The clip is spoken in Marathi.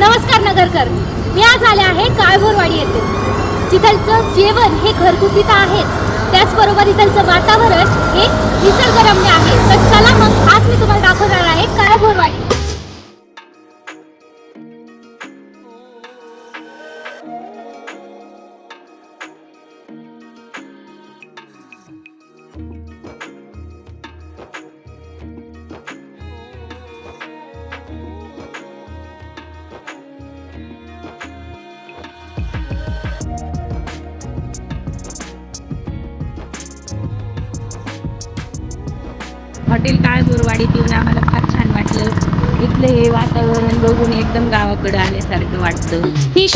नमस्कार नगरकर. मी आज आले आहे काळभोरवाडी येथे. तिथलचं जेवण हे घरगुती तर आहेच. त्याचबरोबर इथलचं वातावरण हे निसर्गरम्य आहे. तर चला मग आज मी तुम्हाला दाखवणार आहे काळभोरवाडी. हॉटेल काळभोरवाडीत येऊन आम्हाला फार छान वाटलं. इथलं हे वातावरण बघून एकदम गावाकडं आल्यासारखं वाटतं. फिश